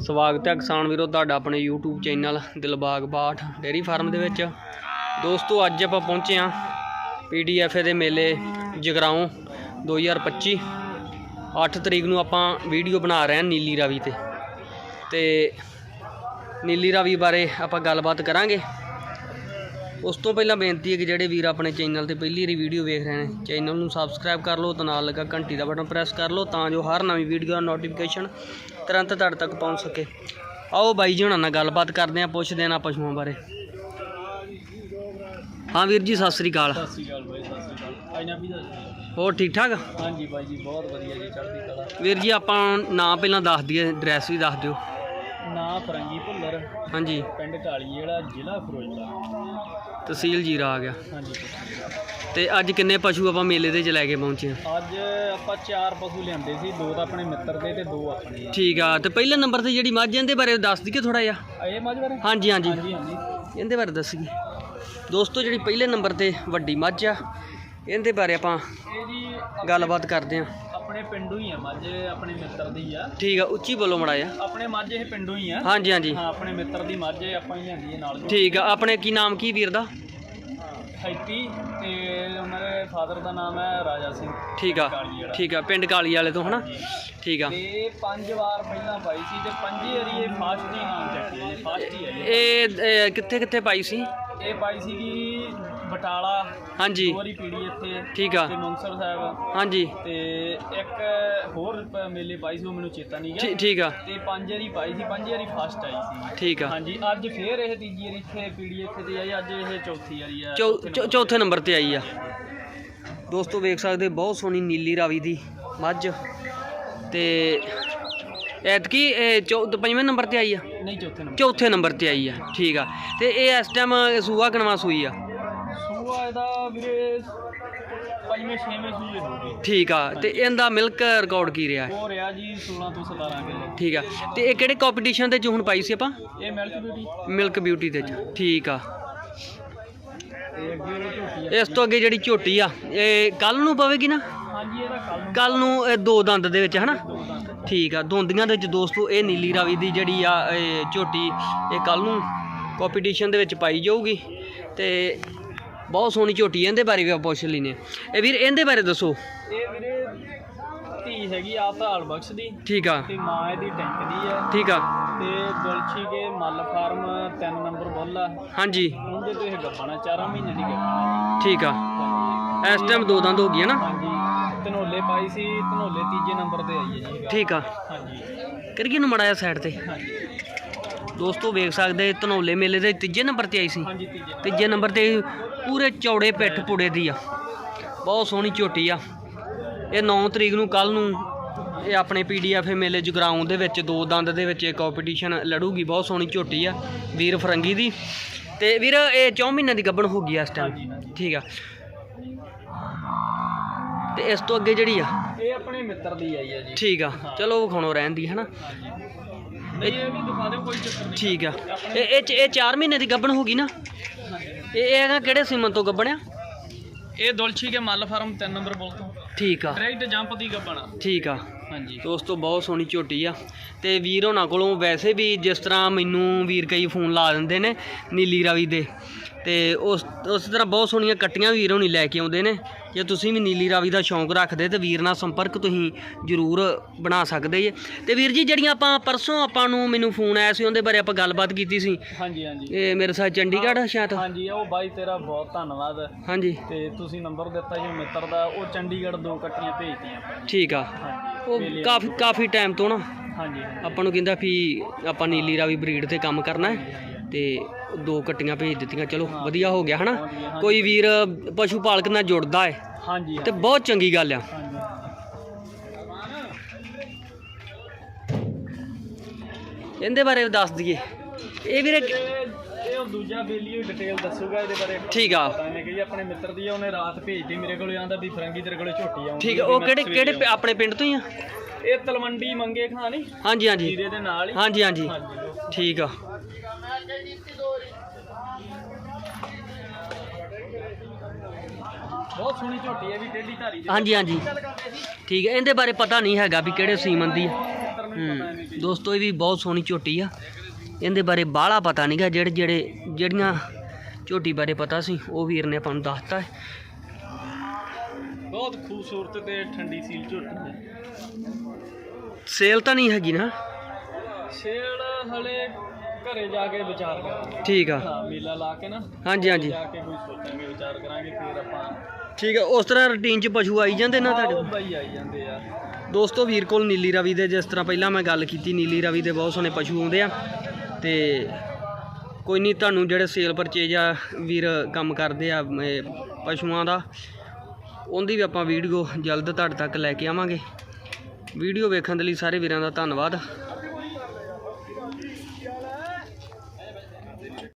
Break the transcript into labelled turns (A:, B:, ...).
A: ਸਵਾਗਤ ਹੈ ਕਿਸਾਨ ਵੀਰੋ, ਤੁਹਾਡਾ ਆਪਣੇ YouTube channel Dilbagh Bath dairy farm ਦੇ ਵਿੱਚ। ਦੋਸਤੋ, ਅੱਜ ਆਪਾਂ ਪਹੁੰਚੇ ਹਾਂ ਪੀਡੀਐਫ ਦੇ ਮੇਲੇ ਜਗਰਾਉਂ 2025 8 ਤਰੀਕ ਨੂੰ ਆਪਾਂ ਵੀਡੀਓ ਬਣਾ ਰਹੇ ਹਾਂ ਨੀਲੀ ਰਾਵੀ ਤੇ। ਤੇ ਨੀਲੀ ਰਾਵੀ ਬਾਰੇ ਆਪਾਂ ਗੱਲਬਾਤ ਕਰਾਂਗੇ। ਉਸ ਤੋਂ ਪਹਿਲਾਂ ਬੇਨਤੀ ਹੈ ਕਿ ਜਿਹੜੇ ਵੀਰ ਆਪਣੇ ਚੈਨਲ ਤੇ ਪਹਿਲੀ ਵਾਰੀ ਵੀਡੀਓ ਵੇਖ ਰਹੇ ਨੇ ਚੈਨਲ ਨੂੰ ਸਬਸਕ੍ਰਾਈਬ ਕਰ ਲਓ ਤੇ ਨਾਲ ਲੱਗਾ ਘੰਟੀ ਦਾ ਬਟਨ ਪ੍ਰੈਸ ਕਰ ਲਓ ਤਾਂ ਜੋ ਹਰ ਨਵੀਂ ਵੀਡੀਓ ਦਾ ਨੋਟੀਫਿਕੇਸ਼ਨ ਤੁਰੰਤ ਤੁਹਾਡੇ ਤੱਕ ਪਹੁੰਚ ਸਕੇ। ਆਓ ਬਾਈ ਜੀ ਹੁਣਾਂ ਨਾਲ ਗੱਲਬਾਤ ਕਰਦੇ ਹਾਂ ਪੁੱਛਦੇ ਨਾ ਪਸ਼ੂਆਂ ਬਾਰੇ। ਹਾਂ ਵੀਰ ਜੀ ਸਤਿ ਸ੍ਰੀ ਅਕਾਲ।
B: ਸਤਿ ਸ਼੍ਰੀ ਅਕਾਲ ਬਾਈ ਸਤਿ ਸ਼੍ਰੀ ਅਕਾਲ।
A: ਹੋਰ ਠੀਕ ਠਾਕ?
B: ਹਾਂਜੀ ਬਾਈ ਜੀ ਬਹੁਤ ਵਧੀਆ ਜੀ ਚੜ੍ਹਦੀ ਕਲਾ।
A: ਵੀਰ ਜੀ ਆਪਾਂ ਨਾਂ ਪਹਿਲਾਂ ਦੱਸ ਦਈਏ ਐਡਰੈਸ ਵੀ ਦੱਸ ਦਿਓ।
B: ਨਾਂ ਫਰੰਗੀ ਭੁੱਲਰ
A: ਹਾਂਜੀ।
B: ਪਿੰਡ ਢਾਲੀ ਜਿਹੜਾ ਜ਼ਿਲ੍ਹਾ ਫਿਰੋਜ਼ਪੁਰ
A: ਤਹਿਸੀਲ ਜੀਰਾ ਆ ਗਿਆ।
B: ਹਾਂਜੀ
A: ਤੇ ਅੱਜ ਕਿੰਨੇ ਪਸ਼ੂ ਆਪਾਂ ਮੇਲੇ ਦੇ ਚ ਲੈ ਕੇ ਪਹੁੰਚੇ ਹਾਂ
B: ਅੱਜ ਆਪਾਂ ਚਾਰ ਪਸ਼ੂ ਲਿਆਂਦੇ ਸੀ ਦੋ ਤਾਂ ਆਪਣੇ ਮਿੱਤਰ ਦੇ ਤੇ ਦੋ ਆਪਣੇ ਆ।
A: ਠੀਕ ਆ ਤੇ ਪਹਿਲੇ ਨੰਬਰ ਤੇ ਜਿਹੜੀ ਮੱਝ ਇਹਦੇ ਬਾਰੇ ਦੱਸ ਦਈਏ ਥੋੜਾ ਜਿਹਾ।
B: ਆ ਇਹ ਮੱਝ ਬਾਰੇ?
A: ਹਾਂਜੀ ਹਾਂਜੀ। ਇਹਦੇ ਬਾਰੇ ਦੱਸੀਏ। ਦੋਸਤੋ ਜਿਹੜੀ ਪਹਿਲੇ ਨੰਬਰ ਤੇ ਵੱਡੀ ਮੱਝ ਆ ਇਹਦੇ ਬਾਰੇ ਆਪਾਂ ਗੱਲਬਾਤ ਕਰਦੇ ਹਾਂ
B: ਆਪਣੇ ਪਿੰਡੋਂ ਹੀ ਆ ਮੱਝ ਆਪਣੇ ਮਿੱਤਰ ਦੀ ਆ।
A: ਠੀਕ ਆ ਉੱਚੀ ਬੋਲੋ ਮੜਾ ਆ
B: ਆਪਣੇ ਮੱਝ ਇਹ ਪਿੰਡੋਂ ਹੀ ਆ।
A: ਹਾਂਜੀ ਹਾਂਜੀ।
B: ਹਾਂ ਆਪਣੇ ਮਿੱਤਰ ਦੀ ਮੱਝ ਇਹ ਆਪਾਂ ਹੀ ਲਿਆਂਦੀ ਹੈ ਨਾਲ
A: ਠੀਕ ਆ ਆਪਣੇ ਕੀ ਨਾਮ ਕੀ ਵੀਰ ਦਾ?
B: ਹੈਪੀ ਤੇ ਉਹਨਾਂ ਦੇ ਫਾਦਰ ਦਾ ਨਾਮ ਹੈ ਰਾਜਾ ਸਿੰਘ।
A: ਠੀਕ ਆ
B: ਕਾਲੀ ਵਾਲਾ।
A: ਠੀਕ ਆ ਪਿੰਡ ਕਾਲੀ ਵਾਲੇ ਤੋਂ ਹਨਾ? ਠੀਕ ਆ।
B: ਤੇ ਇਹ ਪੰਜ ਵਾਰ ਪਹਿਲਾਂ ਪਾਈ ਸੀ ਤੇ ਪੰਜੇ ਵਾਰੀ ਇਹ ਫਾਸਟ ਹੀ ਨਾਮ ਚੱਕਿਆ ਜੀ ਫਾਸਟ ਹੀ ਹੈ
A: ਇਹ ਕਿੱਥੇ ਕਿੱਥੇ ਪਾਈ ਸੀ?
B: ਇਹ ਪਾਈ ਸੀਗੀ ਬਟਾਲਾ
A: ਹਾਂਜੀ।
B: ਦੋ ਵਾਰੀ ਪੀੜੀ ਇੱਥੇ
A: ਠੀਕ ਆ।
B: ਤੇ ਮੁਕਤਸਰ ਸਾਹਿਬ।
A: ਹਾਂਜੀ।
B: ਤੇ ਇੱਕ ਹੋਰ ਪ- ਮੇਲੇ ਪਾਈ ਸੀ ਉਹ ਮੈਨੂੰ ਚੇਤਾ ਨਹੀਂ
A: ਠੀ-
B: ਗਿਆ।
A: ਠੀਕ ਆ।
B: ਤੇ ਪੰਜ ਵਾਰੀ ਪਾਈ ਸੀ ਪੰਜ ਵਾਰੀ ਫਾਸਟ ਆਈ ਸੀ।
A: ਠੀਕ ਆ।
B: ਹਾਂਜੀ ਅੱਜ ਫੇਰ ਇਹ ਤੀਜੀ ਵਾਰੀ ਇੱਥੇ ਪੀੜੀ ਇੱਥੇ ਤੇ ਆਈ ਅੱਜ ਇਹ ਚੌਥੀ ਵਾਰੀ ਆ।
A: ਚੌ-
B: ਚੌਥੇ
A: ਚੌ- ਚੌਥੇ ਨੰਬਰ ਤੇ ਆਈ ਆ। ਦੋਸਤੋ ਵੇਖ ਸਕਦੇ ਬਹੁਤ ਸੋਹਣੀ ਨੀਲੀ ਰਾਵੀ ਦੀ ਮੱਝ। ਤੇ ਐਤਕੀ ਇਹ ਚੌ ਪੰਜਵੇਂ ਨੰਬਰ ਤੇ ਆਈ ਆ?
B: ਨਹੀਂ ਚੌਥੇ ਨੰਬਰ
A: ਚੌਥੇ ਨੰਬਰ ਤੇ ਆਈ ਆ ਠੀਕ ਆ। ਤੇ ਇਹ ਇਸ ਟਾਈਮ ਸੂਆ ਕਨਵਾ ਸੂਈ ਆ।
B: ਸੂਆ ਇਹਦਾ ਵੀਰੇ ਪੰਜਵੇਂ ਛੇਵੇਂ ਸੂਏ ਹੋਊਗੀ
A: ਠੀਕ ਆ ਤੇ ਇਹਦਾ ਮਿਲਕ ਰਿਕਾਰਡ ਕੀ ਰਿਹਾ?
B: ਉਹ ਰਿਹਾ ਜੀ 16 ਤੋਂ 17 ਕਿਲੋ।
A: ਠੀਕ ਆ ਤੇ ਇਹ ਕਿਹੜੇ ਕੰਪੀਟੀਸ਼ਨ ਦੇ ਚ ਹੁਣ ਪਾਈ ਸੀ ਆਪਾਂ?
B: ਇਹ ਮਿਲਕ ਬਿਊਟੀ
A: ਮਿਲਕ ਬਿਊਟੀ ਦੇ ਚ ਠੀਕ ਆ।
B: ਤੇ
A: ਇਸ ਤੋਂ ਅੱਗੇ ਜਿਹੜੀ ਝੋਟੀ ਆ ਇਹ ਕੱਲ ਨੂੰ ਪਵੇਗੀ ਨਾ?
B: ਹਾਂਜੀ ਇਹਦਾ ਕੱਲ ਨੂੰ।
A: ਕੱਲ ਨੂੰ ਇਹ ਦੋ ਦੰਦ ਦੇ ਵਿੱਚ ਹਨਾ? ਠੀਕ ਆ ਦੋਂਦੀਆਂ ਦੇ ਵਿੱਚ ਦੋਸਤੋ ਇਹ ਨੀਲੀ ਰਾਵੀ ਦੀ ਜਿਹੜੀ ਆ ਇਹ ਝੋਟੀ ਇਹ ਕੱਲ ਨੂੰ ਕੰਪੀਟੀਸ਼ਨ ਦੇ ਵਿੱਚ ਪਾਈ ਜਾਊਗੀ। ਤੇ ਬਹੁਤ ਸੋਹਣੀ ਝੋਟੀ ਹੈ, ਇਹਦੇ ਬਾਰੇ ਵੀ ਆਪਾਂ ਪੁੱਛ ਲੈਨੇ ਇਹ ਵੀਰ ਇਹਦੇ ਬਾਰੇ ਦੱਸੋ।
B: ਇਹ ਵੀਰੇ ਧੀ ਹੈਗੀ ਆ ਭਾਲ ਬਖਸ਼ ਦੀ।
A: ਠੀਕ ਆ।
B: ਤੇ ਮਾਂ ਇਹਦੀ ਟੈਂਕ ਦੀ ਆ।
A: ਠੀਕ ਆ।
B: ਤੇ ਗੁਲਛੀ ਕੇ ਮੱਲ ਫਾਰਮ 3 ਨੰਬਰ ਬੁੱਲ
A: ਹਾਂਜੀ।
B: ਉਹਦੇ ਤੋਂ ਇਹ ਗੱਬਣਾ 4 ਮਹੀਨੇ ਦੀ ਗੱਬਣਾ
A: ਠੀਕ ਆ। ਇਸ ਟਾਈਮ ਦੋ ਦੰਦ ਹੋ ਗਈਆਂ ਨਾ?
B: ਹਾਂਜੀ। ਧਨੋਲੇ ਪਾਈ ਸੀ ਧਨੋਲੇ ਤੀਜੇ ਨੰਬਰ ਤੇ ਆਈ ਹੈ ਜੀ। ਇਹ।
A: ਠੀਕ ਆ।
B: ਹਾਂਜੀ।
A: ਕਰੀਏ ਨੂੰ ਮੜਾਇਆ ਸਾਈਡ ਤੇ।
B: ਹਾਂਜੀ।
A: ਦੋਸਤੋ ਵੇਖ ਸਕਦੇ ਧਨੌਲੇ ਮੇਲੇ ਦੇ ਤੀਜੇ ਨੰਬਰ ਤੇ ਆਈ ਸੀ।
B: ਹਾਂਜੀ ਤੀਜੇ
A: ਤੀਜੇ ਨੰਬਰ ਤੇ ਪੂਰੇ ਚੌੜੇ ਪਿੱਠ ਪੁੜੇ ਦੀ ਆ। ਬਹੁਤ ਸੋਹਣੀ ਝੋਟੀ ਆ। ਇਹ 9 ਤਰੀਕ ਨੂੰ ਕੱਲ ਨੂੰ ਇਹ ਆਪਣੇ ਪੀਡੀਐਫ ਮੇਲੇ ਜਗਰਾਉਂ ਦੇ ਵਿੱਚ ਦੋ ਦੰਦ ਦੇ ਵਿੱਚ ਇਹ ਕੰਪੀਟੀਸ਼ਨ ਲੜੂਗੀ। ਬਹੁਤ ਸੋਹਣੀ ਝੋਟੀ ਆ ਵੀਰ ਫਰੰਗੀ ਦੀ। ਤੇ ਵੀਰ ਇਹ 4 ਮਹੀਨਿਆਂ ਦੀ ਗੱਭਣ ਹੋ ਗਈ ਆ ਇਸ ਟਾਈਮ। ਠੀਕ ਆ। ਤੇ ਇਸ ਤੋਂ ਅੱਗੇ ਜਿਹੜੀ ਆ?
B: ਇਹ ਆਪਣੇ ਮਿੱਤਰ ਦੀ ਆਈ ਹੈ ਜੀ।
A: ਠੀਕ ਆ। ਚਲੋ ਵਿਖਾਉਣੋਂ ਰਹਿਣ ਦੀ ਹਨਾ?
B: ਹਾਂਜੀ। ਨਹੀਂ ਇਹ ਵੀ ਦਿਖਾ ਦਿਓ ਕੋਈ ਚੱਕਰ ਨਹੀਂ।
A: ਠੀਕ ਆ। ਇਹ ਇਹ 'ਚ- ਇਹ 4 ਮਹੀਨੇ ਦੀ ਗੱਭਣ ਹੋ ਗਈ ਨਾ? ਇਹ ਇਹ ਹੈਗਾ ਕਿਹੜੇ ਸੀਮਨ ਤੋਂ ਗੱਭਣਿਆ
B: ਇਹ ਦੁਲਛੀ ਕੇ ਮੱਲ ਫਾਰਮ 3 ਨੰਬਰ ਬੁੱਲ ਤੋਂ।
A: ਠੀਕ ਆ।
B: ਡਾਇਰੈਕਟ ਜੰਪ ਦੀ ਗੱਬਣਾ
A: ਠੀਕ ਆ।
B: ਹਾਂਜੀ।
A: ਦੋਸਤੋ ਬਹੁਤ ਸੋਹਣੀ ਝੋਟੀ ਆ। ਤੇ ਵੀਰ ਹੋਣਾ ਕੋਲੋਂ ਵੈਸੇ ਵੀ ਜਿਸ ਤਰ੍ਹਾਂ ਮੈਨੂੰ ਵੀਰ ਕਈ ਫੋਨ ਲਾ ਦਿੰਦੇ ਨੇ ਨੀਲੀ ਰਾਵੀ ਦੇ ਤੇ ਉਸ ਉਸ ਤਰ੍ਹਾਂ ਬਹੁਤ ਸੋਹਣੀਆਂ ਕੱਟੀਆਂ ਵੀਰ ਹੋਣੀ ਲੈ ਕੇ ਆਉਂਦੇ ਨੇ। ਜੇ ਤੁਸੀਂ ਵੀ ਨੀਲੀ ਰਾਵੀ ਦਾ ਸ਼ੌਂਕ ਰੱਖਦੇ ਤੇ ਵੀਰ ਨਾਲ ਸੰਪਰਕ ਤੁਸੀਂ ਜ਼ਰੂਰ ਬਣਾ ਸਕਦੇ ਜੇ। ਤੇ ਵੀਰ ਜੀ ਜਿਹੜੀਆਂ ਆਪਾਂ ਪਰਸੋਂ ਆਪਾਂ ਨੂੰ ਮੈਨੂੰ ਫੋਨ ਆਇਆ ਸੀ ਉਹਦੇ ਬਾਰੇ ਆਪਾਂ ਗੱਲਬਾਤ ਕੀਤੀ ਸੀ।
B: ਹਾਂਜੀ ਹਾਂਜੀ।
A: ਇਹ ਮੇਰੇ ਸਾਥ ਚੰਡੀਗੜ੍ਹ ਸ਼ਾਇਦ?
B: ਹਾਂਜੀ ਉਹ ਬਾਈ ਤੇਰਾ ਬਹੁਤ ਧੰਨਵਾਦ।
A: ਹਾਂਜੀ।
B: ਤੇ ਤੁਸੀਂ ਨੰਬਰ ਦਿੱਤਾ ਜੀ ਮਿੱਤਰ ਦਾ ਉਹ ਚੰਡੀਗੜ੍ਹ ਦੋ ਕੱਟੀਆਂ ਭੇਜਤੀਆਂ
A: ਠੀਕ ਆ। ਉਹ ਕਾਫੀ ਕਾਫੀ ਟਾਈਮ ਤੋਂ ਨਾ
B: ਹਾਂਜੀ
A: ਆਪਾਂ ਨੂੰ ਕਹਿੰਦਾ ਵੀ ਆਪਾਂ ਨੀਲੀ ਰਾਵੀ ਬਰੀਡ ਤੇ ਕੰਮ ਕਰਨਾ ਹੈ ਤੇ ਦੋ ਕੱਟੀਆਂ ਭੇਜ ਦਿੱਤੀਆਂ। ਚਲੋ ਵਧੀਆ ਹੋ ਗਿਆ ਹਨਾ? ਕੋਈ ਵੀਰ ਪਸ਼ੂ ਪਾਲਕ ਨਾਲ ਜੁੜਦਾ ਹੈ
B: ਹਾਂਜੀ
A: ਤੇ ਬਹੁਤ ਚੰਗੀ ਗੱਲ ਆ। ਇਹਦੇ ਬਾਰੇ ਦੱਸ ਦਈਏ। ਇਹ ਵੀਰੇ
B: ਇਹ ਦੂਜਾ ਬੇਲੀ ਡਿਟੇਲ ਦੱਸੂਗਾ ਇਹਦੇ ਬਾਰੇ।
A: ਠੀਕ ਆ।
B: ਨਹੀਂ ਕਿ ਆਪਣੇ ਮਿੱਤਰ ਦੀ ਉਹਨੇ ਰਾਤ ਭੇਜਦੀ ਮੇਰੇ ਕੋਲ ਆਂਦਾ ਵੀ ਫਰੰਗੀ ਤੇਰੇ ਕੋਲੇ ਝੋਟੀ ਆਉਂਦੀ
A: ਠੀਕ ਆ ਉਹ ਕਿਹੜੇ ਕਿਹੜੇ ਆਪਣੇ ਪਿੰਡ ਤੋਂ ਹੀ ਆ?
B: ਇਹ ਤਲਵੰਡੀ ਮੰਗੇ ਖਾਂ ਨਹੀਂ
A: ਹਾਂਜੀ ਹਾਂਜੀ।
B: ਜੀਰੇ ਦੇ ਨਾਲ ਹੀ।
A: ਹਾਂਜੀ। ਹਾਂਜੀ। ਠੀਕ ਆ।
B: ਬਹੁਤ ਸੋਹਣੀ ਝੋਟੀ ਹੈ ਵੀ ਟੇਢੀ ਧਾਰੀ ਜੀ
A: ਹਾਂਜੀ ਹਾਂਜੀ। ਠੀਕ ਹੈ ਇਹਦੇ ਬਾਰੇ ਪਤਾ ਨਹੀਂ ਹੈਗਾ ਵੀ ਕਿਹੜੇ ਸੀਮਨ ਦੀ ਆ
B: ਪਤਾ ਨਹੀਂ
A: ਹੂੰ ਦੋਸਤੋ ਇਹ ਵੀ ਬਹੁਤ ਸੋਹਣੀ ਝੋਟੀ ਆ। ਇਹਦੇ ਬਾਰੇ ਬਾਹਲਾ ਪਤਾ ਨਹੀਂਗਾ ਜਿਹੜੇ ਜਿਹੜੇ ਜਿਹੜੀਆਂ ਝੋਟੀ ਬਾਰੇ ਪਤਾ ਸੀ ਉਹ ਵੀਰ ਨੇ ਆਪਾਂ ਨੂੰ ਦੱਸਤਾ ਹੈ।
B: ਬਹੁਤ ਖੂਬਸੂਰਤ ਤੇ ਠੰਡੀ ਸੀਲ ਝੋਟੀ ਹੈ।
A: ਸੇਲ ਤਾਂ ਨਹੀਂ ਹੈਗੀ ਨਾ?
B: ਛੇੜ ਹਲੇ ਘਰੇ ਜਾ ਕੇ ਵਿਚਾਰ ਕਰਾਂਗੇ।
A: ਠੀਕ ਆ।
B: ਹਾਂ ਮੇਲਾ ਲਾ ਕੇ ਨਾ।
A: ਹਾਂਜੀ ਹਾਂਜੀ।
B: ਜਾ ਕੇ ਕੋਈ ਸੋਚਾਂਗੇ ਵਿਚਾਰ ਕਰਾਂਗੇ ਫਿਰ ਆਪਾਂ
A: ਠੀਕ ਆ ਉਸ ਤਰ੍ਹਾਂ ਰੂਟੀਨ 'ਚ ਪਸ਼ੂ ਆਈ ਜਾਂਦੇ ਨਾ ਤੁਹਾਡੇ
B: ਬਾਈ ਆਈ ਜਾਂਦੇ ਆ।
A: ਦੋਸਤੋ ਵੀਰ ਕੋਲ ਨੀਲੀ ਰਵੀ ਦੇ ਜਿਸ ਤਰ੍ਹਾਂ ਪਹਿਲਾਂ ਮੈਂ ਗੱਲ ਕੀਤੀ ਨੀਲੀ ਰਵੀ ਦੇ ਬਹੁਤ ਸੋਹਣੇ ਪਸ਼ੂ ਆਉਂਦੇ ਆ। ਤੇ ਕੋਈ ਨਹੀਂ ਤੁਹਾਨੂੰ ਜਿਹੜੇ ਸੇਲ ਪਰਚੇਜ ਆ ਵੀਰ ਕੰਮ ਕਰਦੇ ਆ ਇਹ ਪਸ਼ੂਆਂ ਦਾ ਉਹਦੀ ਵੀ ਆਪਾਂ ਵੀਡੀਓ ਜਲਦ ਤੁਹਾਡੇ ਤੱਕ ਲੈ ਕੇ ਆਵਾਂਗੇ। ਵੀਡੀਓ ਵੇਖਣ ਦੇ ਲਈ ਸਾਰੇ ਵੀਰਾਂ ਦਾ ਧੰਨਵਾਦ।